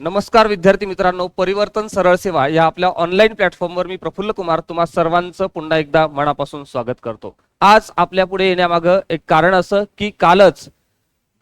नमस्कार विद्यार्थी मित्रांनो परिवर्तन सरळ सेवा या आपल्या ऑनलाईन प्लॅटफॉर्मवर मी प्रफुल्ल कुमार तुम्हा सर्वांचं पुन्हा एकदा मनापासून स्वागत करतो. आज आपल्या पुढे येण्यामागं एक कारण असं की कालच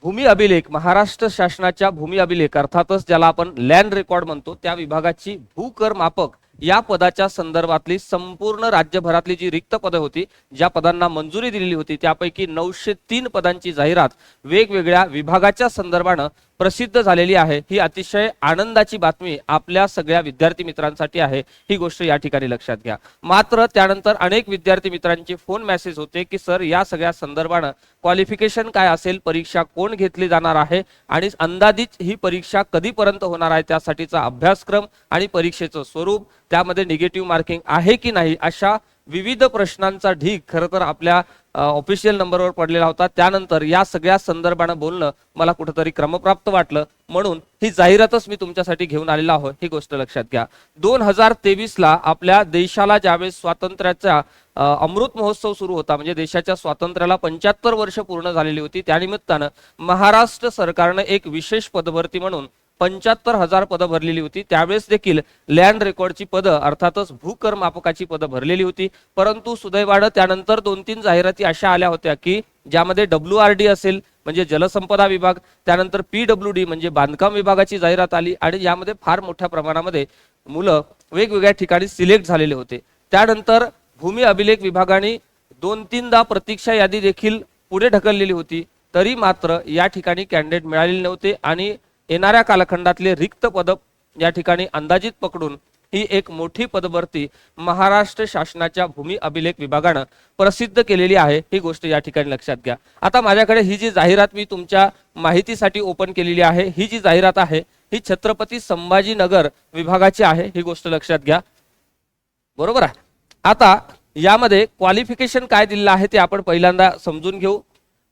भूमी अभिलेख महाराष्ट्र शासनाच्या भूमी अभिलेख अर्थातच ज्याला आपण लँड रेकॉर्ड म्हणतो त्या विभागाची भूकर मापक या पदाच्या संदर्भातली संपूर्ण राज्यभरातली जी रिक्त पदं होती ज्या पदांना मंजुरी दिलेली होती त्यापैकी नऊशे तीन पदांची जाहिरात वेगवेगळ्या विभागाच्या संदर्भानं प्रसिद्ध झालेली आहे. ही अतिशय आनंदाची बातमी आपल्या सगळ्या विद्यार्थी मित्रांसाठी आहे. ही गोष्ट या ठिकाणी लक्षात घ्या. मात्र त्यानंतर अनेक विद्यार्थी मित्रांचे फोन मेसेज होते की सर या सगळ्या संदर्भानं क्वालिफिकेशन काय असेल? परीक्षा कोण घेतली जाणार आहे? आणि अंदाजित ही परीक्षा कधीपर्यंत होणार आहे? त्यासाठीचा अभ्यासक्रम आणि परीक्षेचं स्वरूप त्यामध्ये निगेटिव्ह मार्किंग आहे की नाही? अशा विविध प्रश्नांचा ढीग खरं तर आपल्या ऑफिशियल नंबरवर पडलेला होता. त्यानंतर या सगळ्या संदर्भानं बोलणं मला कुठंतरी क्रमप्राप्त वाटलं. म्हणून ही जाहिरातच मी तुमच्यासाठी घेऊन आलेला आहोत. ही गोष्ट लक्षात घ्या. दोन हजार तेवीसला आपल्या देशाला ज्यावेळेस स्वातंत्र्याचा अमृत महोत्सव सुरू होता म्हणजे देशाच्या स्वातंत्र्याला पंच्याहत्तर वर्ष पूर्ण झालेली होती त्यानिमित्तानं महाराष्ट्र सरकारनं एक विशेष पदभरती म्हणून पंच्याहत्तर हजार पदं भरलेली होती. त्यावेळेस देखील लँड रेकॉर्डची पदं अर्थातच भूकर मापकाची पदं भरलेली होती. परंतु सुदैवानं त्यानंतर दोन तीन जाहिराती अशा आल्या होत्या की ज्यामध्ये डब्ल्यू आर डी असेल म्हणजे जलसंपदा विभाग त्यानंतर पी डब्ल्यू डी म्हणजे बांधकाम विभागाची जाहिरात आली आणि यामध्ये फार मोठ्या प्रमाणामध्ये मुलं वेगवेगळ्या ठिकाणी सिलेक्ट झालेले होते. त्यानंतर भूमी अभिलेख विभागाने दोन तीनदा प्रतीक्षा यादी देखील पुढे ढकललेली होती. तरी मात्र या ठिकाणी कॅन्डिडेट मिळालेले नव्हते आणि येणाऱ्या कालखंडातले रिक्त पद या ठिकाणी अंदाजित पकडून ही एक मोठी पदभरती महाराष्ट्र शासनाच्या भूमी अभिलेख विभागानं प्रसिद्ध केलेली आहे ही गोष्ट या ठिकाणी लक्षात घ्या. आता माझ्याकडे ही जी जाहिरात मी तुमच्या माहितीसाठी ओपन केलेली आहे ही जी जाहिरात आहे ही छत्रपती संभाजीनगर विभागाची आहे ही गोष्ट लक्षात घ्या. बरोबर आहे? आता यामध्ये क्वालिफिकेशन काय दिलेलं आहे ते आपण पहिल्यांदा समजून घेऊ.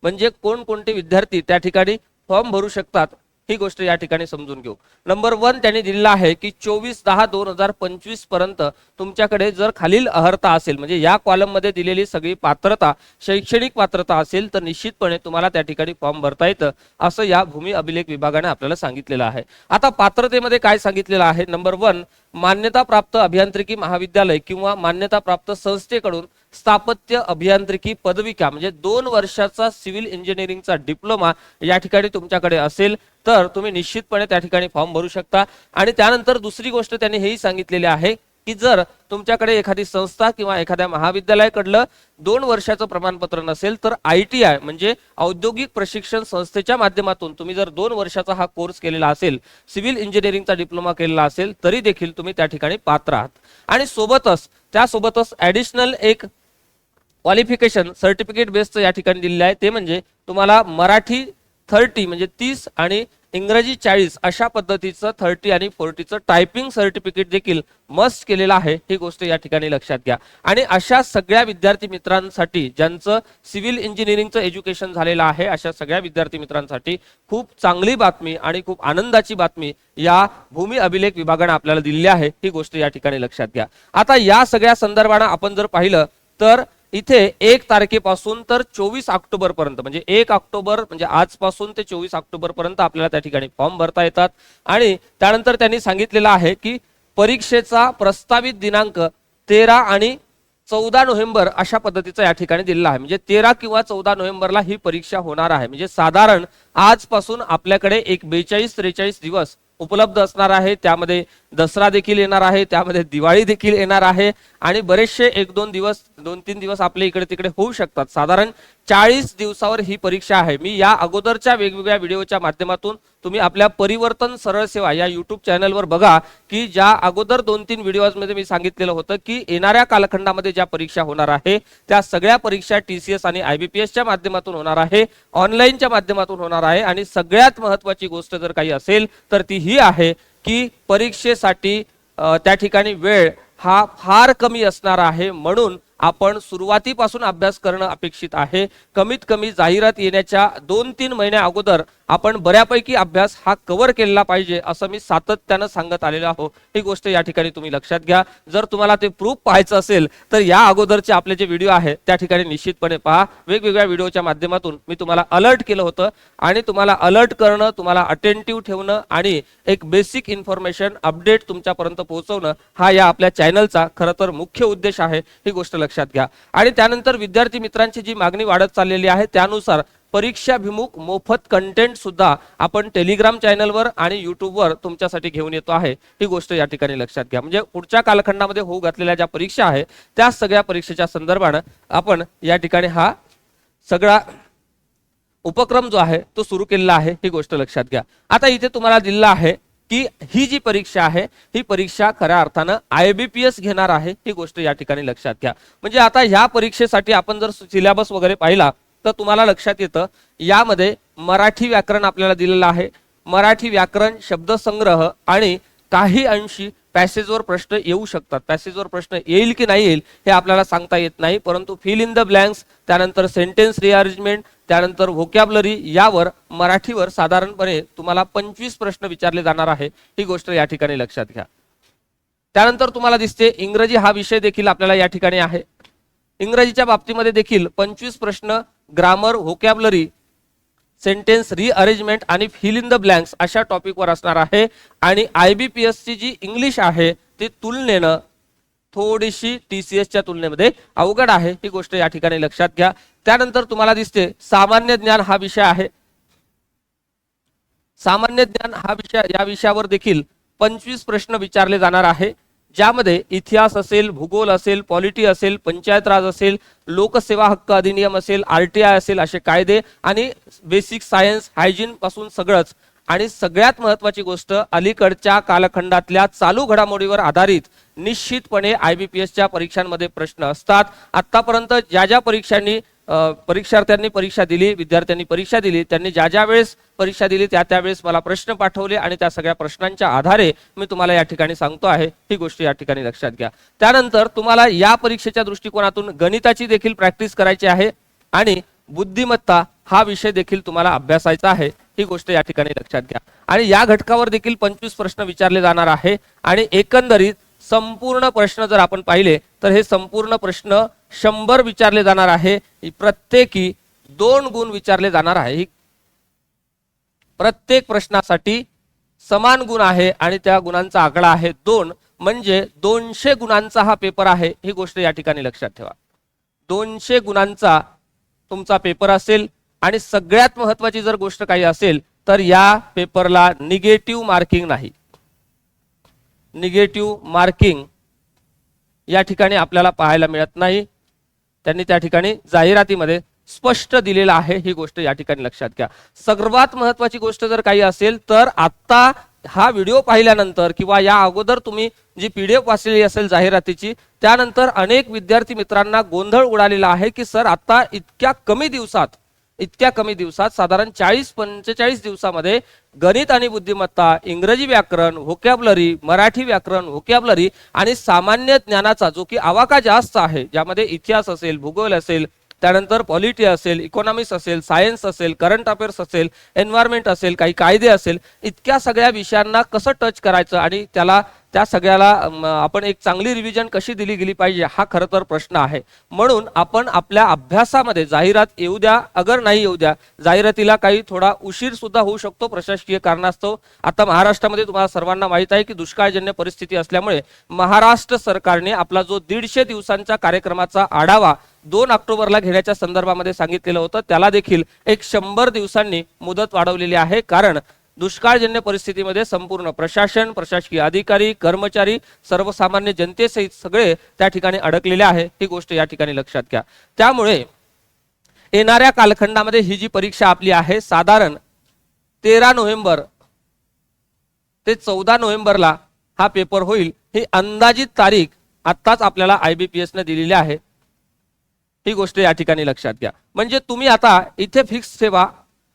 म्हणजे कोणकोणते विद्यार्थी त्या ठिकाणी फॉर्म भरू शकतात ही गोष्ट या ठिकाणी समजून घेऊ. नंबर वन त्यांनी दिलेला आहे की चोवीस दहा दोन हजार पंचवीसपर्यंत तुमच्याकडे जर खालील अहर्ता असेल म्हणजे या कॉलममध्ये दिलेली सगळी पात्रता शैक्षणिक पात्रता असेल तर निश्चितपणे तुम्हाला त्या ठिकाणी फॉर्म भरता येतं असं या भूमी अभिलेख विभागाने आपल्याला सांगितलेलं आहे. आता पात्रतेमध्ये काय सांगितलेलं आहे? नंबर वन मान्यता प्राप्त अभियांत्रिकी महाविद्यालय किंवा मान्यता प्राप्त संस्थेकडून स्थापत्य अभियांत्रिकी पदविका म्हणजे दोन वर्षाचा सिव्हिल इंजिनिअरिंगचा डिप्लोमा या ठिकाणी तुमच्याकडे असेल तर तुम्ही निश्चितपणे त्या ठिकाणी फॉर्म भरू शकता. आणि त्यानंतर दुसरी गोष्ट त्यांनी हेही सांगितलेली आहे की जर तुमच्याकडे एखादी संस्था किंवा एखाद्या महाविद्यालयाकडलं दोन वर्षाचं प्रमाणपत्र नसेल तर आय टी आय म्हणजे औद्योगिक प्रशिक्षण संस्थेच्या माध्यमातून तुम्ही जर दोन वर्षाचा हा कोर्स केलेला असेल सिव्हिल इंजिनिअरिंगचा डिप्लोमा केलेला असेल तरी देखील तुम्ही त्या ठिकाणी पात्र आहात. आणि सोबतच त्यासोबतच ऍडिशनल एक क्वालिफिकेशन सर्टिफिकेट बेसचं या ठिकाणी दिलेलं आहे. ते म्हणजे तुम्हाला मराठी थर्टी म्हणजे तीस आणि इंग्रजी चाळीस अशा पद्धतीचं थर्टी आणि फोर्टीचं टायपिंग सर्टिफिकेट देखील मस्ट केलेलं आहे. ही गोष्ट या ठिकाणी लक्षात घ्या. आणि अशा सगळ्या विद्यार्थी मित्रांसाठी ज्यांचं सिव्हिल इंजिनिअरिंगचं एज्युकेशन झालेलं आहे अशा सगळ्या विद्यार्थी मित्रांसाठी खूप चांगली बातमी आणि खूप आनंदाची बातमी या भूमी अभिलेख विभागाने आपल्याला दिलेली आहे. ही गोष्ट या ठिकाणी लक्षात घ्या. आता या सगळ्या संदर्भानं आपण जर पाहिलं तर इथे एक तारखेपासून तर चोवीस ऑक्टोबर पर्यंत म्हणजे एक ऑक्टोबर म्हणजे आजपासून ते चोवीस ऑक्टोबर पर्यंत आपल्याला त्या ठिकाणी फॉर्म भरता येतात. आणि त्यानंतर त्यांनी सांगितलेलं आहे की परीक्षेचा प्रस्तावित दिनांक तेरा आणि चौदा नोव्हेंबर अशा पद्धतीचा या ठिकाणी दिलेला आहे. म्हणजे तेरा किंवा चौदा नोव्हेंबरला ही परीक्षा होणार आहे. म्हणजे साधारण आजपासून आपल्याकडे एक बेचाळीस त्रेचाळीस दिवस उपलब्ध असणार आहे. त्यामध्ये दसरा देखील येणार आहे. त्यामध्ये दिवाळी देखील येणार आहे. आणि बरेचसे एक दोन दिवस दोन तीन दिवस आपले इकडे तिकडे होऊ शकतात. साधारण चाळीस दिवसावर ही परीक्षा आहे. मी या अगोदरच्या वेगवेगळ्या व्हिडिओच्या माध्यमातून तुम्ही आपल्या परिवर्तन सरळ सेवा या युट्यूब चॅनलवर बघा की ज्या अगोदर दोन तीन व्हिडिओमध्ये मी सांगितलेलं होतं की येणाऱ्या कालखंडामध्ये ज्या परीक्षा होणार आहे त्या सगळ्या परीक्षा टी सी एस आणि आयबीपीएसच्या माध्यमातून होणार आहे ऑनलाईनच्या माध्यमातून होणार आहे आणि सगळ्यात महत्वाची गोष्ट जर काही असेल तर ती ही आहे की परीक्षेसाठी त्या ठिकाणी वेळ हा फार कमी असणार आहे म्हणून आपण सुरुवातीपासून अभ्यास करणं अपेक्षित आहे. कमीत कमी जाहिरात येण्याच्या दोन तीन महिन्या अगोदर आपण बऱ्यापैकी अभ्यास हा कव्हर केलेला पाहिजे असं मी सातत्यानं सांगत आलेलो आहो. ही गोष्ट या ठिकाणी तुम्ही लक्षात घ्या. जर तुम्हाला ते प्रूफ पाहायचं असेल तर या अगोदरचे आपले जे व्हिडिओ आहे त्या ठिकाणी निश्चितपणे पहा. वेगवेगळ्या व्हिडिओच्या माध्यमातून मी तुम्हाला अलर्ट केलं होतं आणि तुम्हाला अलर्ट करणं तुम्हाला अटेंटिव्ह ठेवणं आणि एक बेसिक इन्फॉर्मेशन अपडेट तुमच्यापर्यंत पोहोचवणं हा या आपल्या चॅनलचा खरं तर मुख्य उद्देश आहे. ही गोष्ट लक्षात घ्या. आणि त्यानंतर विद्यार्थी मित्रांची जी मागणी वाढत चाललेली आहे त्यानुसार परीक्षाभिमुख मोफत कंटेंट सुद्धा आपण टेलिग्राम चॅनलवर आणि युट्यूबवर तुमच्यासाठी घेऊन येतो आहे. ही गोष्ट या ठिकाणी लक्षात घ्या. म्हणजे पुढच्या कालखंडामध्ये होऊ घातलेल्या ज्या परीक्षा आहे त्या सगळ्या परीक्षेच्या संदर्भानं आपण या ठिकाणी हा सगळा उपक्रम जो आहे तो सुरू केलेला आहे ही गोष्ट लक्षात घ्या. आता इथे तुम्हाला दिलेला आहे की ही जी परीक्षा आहे ही परीक्षा खऱ्या अर्थानं आय बी पी एस घेणार आहे ही गोष्ट या ठिकाणी लक्षात घ्या. म्हणजे आता ह्या परीक्षेसाठी आपण जर सिलेबस वगैरे पाहिला तर तुम्हाला लक्षात येतं यामध्ये मराठी व्याकरण आपल्याला दिलेलं आहे. मराठी व्याकरण शब्दसंग्रह आणि काही अंशी पॅसेजवर प्रश्न येऊ शकतात. पॅसेजवर प्रश्न येईल की नाही येईल हे आपल्याला सांगता येत नाही परंतु फिल इन द ब्लँक्स त्यानंतर सेंटेन्स रिअरेंजमेंट त्यानंतर व्होकॅबलरी यावर मराठीवर साधारणपणे तुम्हाला पंचवीस प्रश्न विचारले जाणार आहे. ही गोष्ट या ठिकाणी लक्षात घ्या. त्यानंतर तुम्हाला दिसते इंग्रजी हा विषय देखील आपल्याला या ठिकाणी आहे. इंग्रजीच्या बाबतीमध्ये देखील पंचवीस प्रश्न ग्रामर व्होकॅबलरी सेंटेन्स रिअरेंजमेंट आणि फिल इन द ब्लँक्स अशा टॉपिकवर असणार आहे. आणि आय बी पी एसची जी इंग्लिश आहे ती तुलनेनं थोडीशी टी सी एसच्या तुलनेमध्ये अवघड आहे. ही गोष्ट या ठिकाणी लक्षात घ्या. त्यानंतर तुम्हाला दिसते सामान्य ज्ञान हा विषय आहे. सामान्य ज्ञान हा विषय या विषयावर देखील पंचवीस प्रश्न विचारले जाणार आहे. ज्यामध्ये इतिहास असेल भूगोल असेल पॉलिटी असेल पंचायत राज असेल लोकसेवा हक्क अधिनियम असेल आर टी आय असेल असे कायदे आणि बेसिक सायन्स हायजीन पासून सगळंच. आणि सगळ्यात महत्वाची गोष्ट अलीकडच्या कालखंडातल्या चालू घडामोडीवर आधारित निश्चितपणे आय बी पी एसच्या परीक्षांमध्ये प्रश्न असतात. आतापर्यंत ज्या ज्या परीक्षांनी परीक्षार्थ्यांनी परीक्षा दिली विद्यार्थ्यांनी परीक्षा दिली त्यांनी ज्या ज्या वेळेस परीक्षा दिली त्या त्यावेळेस मला प्रश्न पाठवले आणि त्या सगळ्या प्रश्नांच्या आधारे मी तुम्हाला या ठिकाणी सांगतो आहे. ही गोष्ट या ठिकाणी लक्षात घ्या. त्यानंतर तुम्हाला या परीक्षेच्या दृष्टिकोनातून गणिताची देखील प्रॅक्टिस करायची आहे आणि बुद्धिमत्ता हा विषय देखील तुम्हाला अभ्यासायचा आहे. ही गोष्ट या ठिकाणी लक्षात घ्या. आणि या घटकावर देखील पंचवीस प्रश्न विचारले जाणार आहे आणि एकंदरीत संपूर्ण प्रश्न जर आपण पाहिले तर हे संपूर्ण प्रश्न शंभर विचारले जाणार आहे. प्रत्येकी दोन गुण विचारले जाणार आहे. प्रत्येक प्रश्नासाठी समान गुण आहे आणि त्या गुणांचा आकडा आहे दोन. म्हणजे दोनशे गुणांचा हा पेपर आहे. ही गोष्ट या ठिकाणी लक्षात ठेवा. दोनशे गुणांचा तुमचा पेपर असेल आणि सगळ्यात महत्वाची जर गोष्ट काही असेल तर या पेपरला निगेटिव्ह मार्किंग नाही. निगेटिव्ह मार्किंग या ठिकाणी आपल्याला पाहायला मिळत नाही. त्यांनी त्या ठिकाणी जाहिरातीमध्ये स्पष्ट दिलेलं आहे ही गोष्ट या ठिकाणी लक्षात घ्या. सर्वात महत्वाची गोष्ट जर काही असेल तर आत्ता हा व्हिडिओ पाहिल्यानंतर किंवा या अगोदर तुम्ही जी पी डी एफ वाचलेली असेल जाहिरातीची त्यानंतर अनेक विद्यार्थी मित्रांना गोंधळ उडालेला आहे की सर आता इतक्या कमी दिवसात इतक्या कमी दिवसात साधारण चाळीस पंचेचाळीस दिवसामध्ये गणित आणि बुद्धिमत्ता इंग्रजी व्याकरण व्होकॅबलरी मराठी व्याकरण व्होकॅबलरी आणि सामान्य ज्ञानाचा जो की आवाका जास्त आहे ज्यामध्ये इतिहास असेल भूगोल असेल त्यानंतर पॉलिटी असेल इकॉनॉमिक्स असेल सायन्स असेल करंट अफेअर्स असेल एन्व्हायरमेंट असेल काही कायदे असेल इतक्या सगळ्या विषयांना कसं टच करायचं आणि त्याला त्या सगळ्याला आपण एक चांगली रिव्हिजन कशी दिली गेली पाहिजे हा खरं तर प्रश्न आहे. म्हणून आपण आपल्या अभ्यासामध्ये जाहिरात येऊ द्या अगर नाही येऊ द्या जाहिरातीला काही थोडा उशीर सुद्धा होऊ शकतो प्रशासकीय कारणास्तव. आता महाराष्ट्रामध्ये तुम्हाला सर्वांना माहीत आहे की दुष्काळजन्य परिस्थिती असल्यामुळे महाराष्ट्र सरकारने आपला जो दीडशे दिवसांच्या कार्यक्रमाचा आढावा दोन ऑक्टोबरला घेण्याच्या संदर्भामध्ये सांगितलेलं होतं त्याला देखील एक शंभर दिवसांनी मुदत वाढवलेली आहे. कारण दुष्काळजन्य परिस्थितीमध्ये संपूर्ण प्रशासन प्रशासकीय अधिकारी कर्मचारी सर्वसामान्य जनतेसहित सगळे त्या ठिकाणी अडकलेले आहे. ही गोष्ट या ठिकाणी लक्षात घ्या. त्यामुळे येणाऱ्या कालखंडामध्ये ही जी परीक्षा आपली आहे साधारण तेरा नोव्हेंबर ते चौदा नोव्हेंबरला हा पेपर होईल. ही अंदाजित तारीख आत्ताच आपल्याला आय बी पी एसने दिलेली आहे. ही गोष्ट या ठिकाणी लक्षात घ्या. म्हणजे तुम्ही आता इथे फिक्स ठेवा.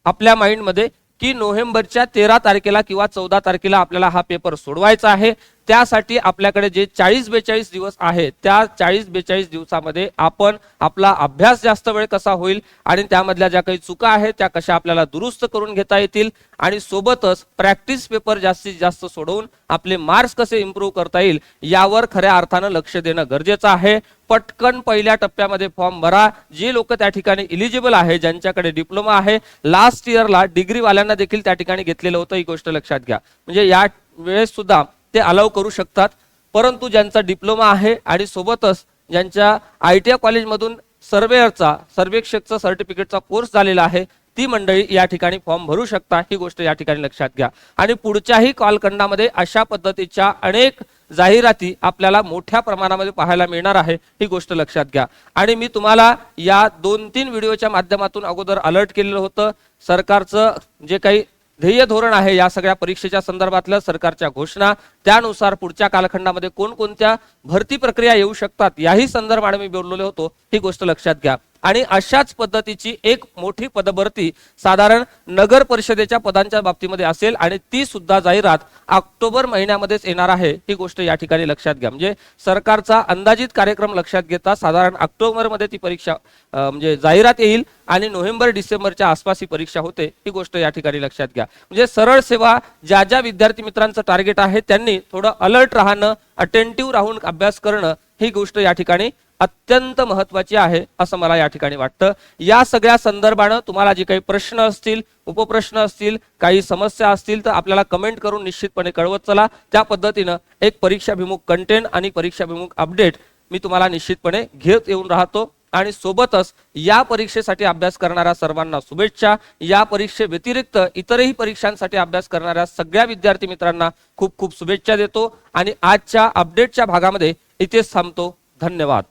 आपल्या माइंडमध्ये की नोव्हेंबरच्या तेरा तारखेला किंवा चौदा तारखेला आपल्याला हा पेपर सोडवायचा आहे. त्यासाठी आपल्याकडे जे चाळीस बेचाळीस दिवस आहे त्या चाळीस बेचाळीस दिवसामध्ये आपण आपला अभ्यास जास्त वेळ कसा होईल आणि त्यामधल्या ज्या काही चुका आहेत त्या कशा आपल्याला दुरुस्त करून घेता येतील आणि सोबतच प्रॅक्टिस पेपर जास्तीत जास्त सोडवून आपले मार्क्स कसे इम्प्रूव्ह करता येईल यावर खऱ्या अर्थानं लक्ष देणं गरजेचं आहे. पटकन पहिल्या टप्प्यामध्ये फॉर्म भरा. जे लोक त्या ठिकाणी इलिजिबल आहे ज्यांच्याकडे डिप्लोमा आहे लास्ट इयरला डिग्रीवाल्यांना देखील त्या ठिकाणी घेतलेलं होतं. ही गोष्ट लक्षात घ्या. म्हणजे या वेळेस सुद्धा ते अलाव करू शकतात. परंतु ज्यांचा डिप्लोमा आहे आणि सोबतच ज्यांच्या आय टी आय कॉलेजमधून सर्वेअरचा सर्वेक्षकचा सर्टिफिकेटचा कोर्स झालेला आहे ती मंडळी या ठिकाणी फॉर्म भरू शकता. ही गोष्ट या ठिकाणी लक्षात घ्या. आणि पुढच्याही कालखंडामध्ये अशा पद्धतीच्या अनेक जाहिराती आपल्याला मोठ्या प्रमाणामध्ये पाहायला मिळणार आहे ही गोष्ट लक्षात घ्या. आणि मी तुम्हाला या दोन तीन व्हिडिओच्या माध्यमातून अगोदर अलर्ट केलेलं होतं. सरकारचं जे काही ध्येय धोरण आहे या सगळ्या परीक्षेच्या संदर्भातल्या सरकारच्या घोषणा. त्यानुसार पुढच्या कालखंडामध्ये कोणकोणत्या भरती प्रक्रिया येऊ शकतात याही संदर्भाने मी बोललेलो होतो. ही गोष्ट लक्षात घ्या. आणि अशाच पद्धतीची एक मोठी पदभरती साधारण नगर परिषदेच्या पदांच्या बाबतीमध्ये असेल आणि ती सुद्धा जाहिरात ऑक्टोबर महिन्यामध्येच येणार आहे ही गोष्ट या ठिकाणी लक्षात घ्या. म्हणजे सरकारचा अंदाजित कार्यक्रम लक्षात घेता साधारण ऑक्टोबरमध्ये ती परीक्षा म्हणजे जाहिरात येईल आणि नोव्हेंबर डिसेंबरच्या आसपास ही परीक्षा होते ही गोष्ट या ठिकाणी लक्षात घ्या. म्हणजे सरळ सेवा ज्या ज्या विद्यार्थी मित्रांचं टार्गेट आहे त्यांनी थोडं अलर्ट राहणं अटेंटिव्ह राहून अभ्यास करणं ही गोष्ट या ठिकाणी अत्यंत महत्वाची आहे असं मला या ठिकाणी वाटतं. या सगळ्या संदर्भानं तुम्हाला जे काही प्रश्न असतील उपप्रश्न असतील काही समस्या असतील तर आपल्याला कमेंट करून निश्चितपणे कळवत चला. त्या पद्धतीनं एक परीक्षाभिमुख कंटेंट आणि परीक्षाभिमुख अपडेट मी तुम्हाला निश्चितपणे घेत येऊन राहतो. आणि सोबतच या परीक्षेसाठी अभ्यास करणाऱ्या सर्वांना शुभेच्छा. या परीक्षे व्यतिरिक्त इतरही परीक्षांसाठी अभ्यास करणाऱ्या सगळ्या विद्यार्थी मित्रांना खूप खूप शुभेच्छा देतो. आणि आजच्या अपडेटच्या भागामध्ये इथेच थांबतो. धन्यवाद.